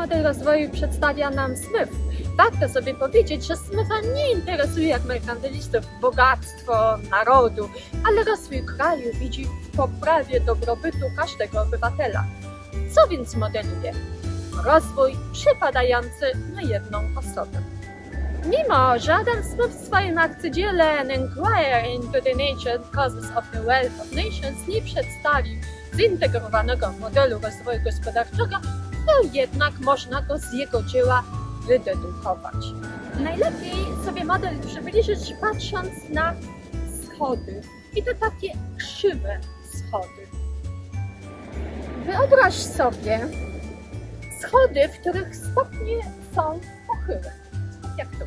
model rozwoju przedstawia nam Smith. Warto sobie powiedzieć, że Smitha nie interesuje jak merkantylistów bogactwo narodu, ale rozwój kraju widzi w poprawie dobrobytu każdego obywatela. Co więc modeluje? Rozwój przypadający na jedną osobę. Mimo, że Adam Smith w swoim arcydziele An Inquiry into the Nature and Causes of the Wealth of Nations nie przedstawił zintegrowanego modelu rozwoju gospodarczego, to jednak można go z jego dzieła wydedukować. Najlepiej sobie model przybliżyć patrząc na schody. I to takie krzywe schody. Wyobraź sobie schody, w których stopnie są pochyłe. Tak jak tu.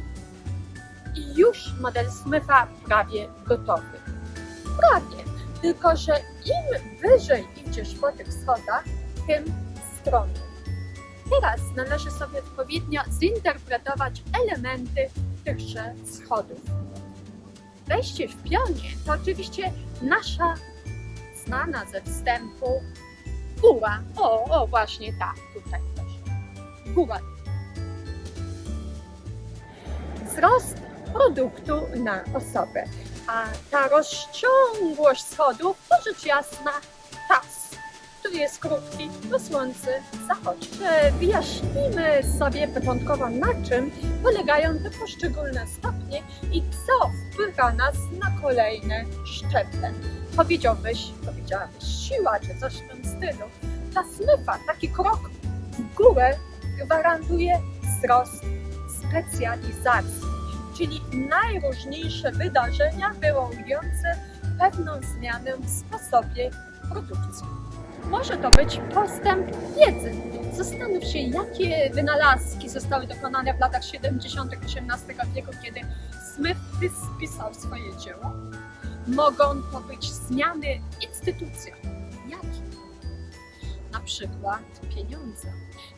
I już model Smitha prawie gotowy. Prawie. Tylko, że im wyżej idziesz po tych schodach, tym stroniej. Teraz należy sobie odpowiednio zinterpretować elementy tychże schodów. Wejście w pionie to oczywiście nasza znana ze wstępu góra. O, o, właśnie ta, tutaj też. Góra. Wzrost produktu na osobę. A ta rozciągłość schodów to rzecz jasna który jest krótki, bo słońce zachodzi. Wyjaśnimy sobie początkowo na czym polegają te poszczególne stopnie i co wpływa nas na kolejne szczeble. Powiedziałbyś, powiedziałabyś siła czy coś w tym stylu. Dla Smitha taki krok w górę gwarantuje wzrost specjalizacji, czyli najróżniejsze wydarzenia wywołujące pewną zmianę w sposobie produkcji. Może to być postęp wiedzy. Zastanów się, jakie wynalazki zostały dokonane w latach 70. XVIII wieku, kiedy Smith spisał swoje dzieło. Mogą to być zmiany w instytucjach. Jakie? Na przykład pieniądze.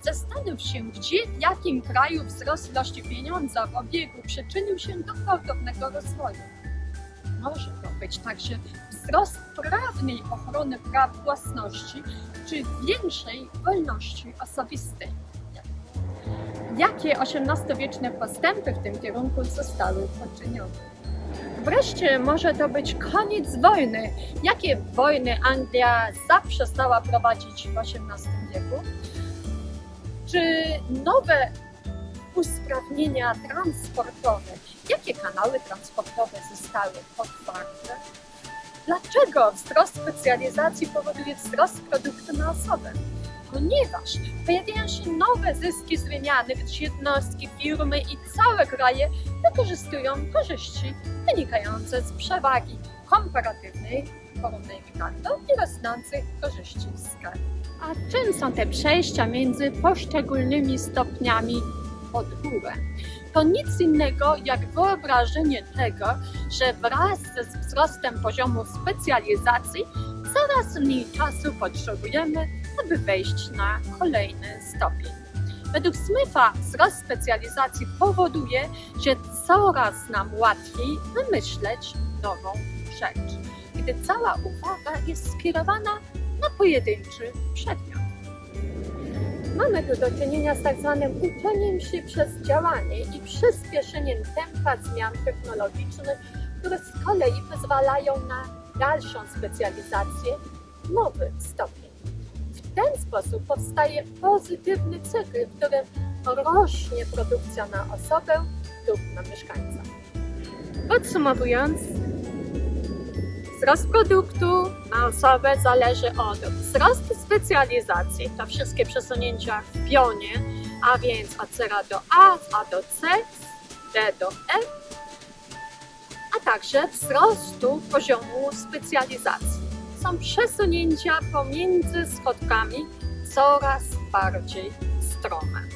Zastanów się, gdzie, w jakim kraju wzrost ilości pieniądza w obiegu przyczynił się do gwałtownego rozwoju. Może to być także wzrost prawnej ochrony praw własności czy większej wolności osobistej. Jakie XVIII-wieczne postępy w tym kierunku zostały poczynione? Wreszcie może to być koniec wojny. Jakie wojny Anglia zaprzestała prowadzić w XVIII wieku? Czy nowe usprawnienia transportowe, jakie kanały transportowe zostały otwarte? Dlaczego wzrost specjalizacji powoduje wzrost produktu na osobę? Ponieważ pojawiają się nowe zyski z wymiany, gdyż jednostki, firmy i całe kraje wykorzystują korzyści wynikające z przewagi komparatywnej w porównaniu do i rosnących korzyści z skali. A czym są te przejścia między poszczególnymi stopniami pod górę? To nic innego jak wyobrażenie tego, że wraz ze wzrostem poziomu specjalizacji coraz mniej czasu potrzebujemy, aby wejść na kolejny stopień. Według Smitha wzrost specjalizacji powoduje, że coraz nam łatwiej wymyśleć nową rzecz, gdy cała uwaga jest skierowana na pojedynczy przedmiot. Mamy tu do czynienia z tak zwanym uczeniem się przez działanie i przyspieszeniem tempa zmian technologicznych, które z kolei pozwalają na dalszą specjalizację, nowy stopień. W ten sposób powstaje pozytywny cykl, w którym rośnie produkcja na osobę lub na mieszkańca. Podsumowując, wzrost produktu na osobę zależy od wzrostu specjalizacji, to wszystkie przesunięcia w pionie, a więc od 0 do A, A do C, D do E, a także wzrostu poziomu specjalizacji. Są przesunięcia pomiędzy schodkami coraz bardziej strome.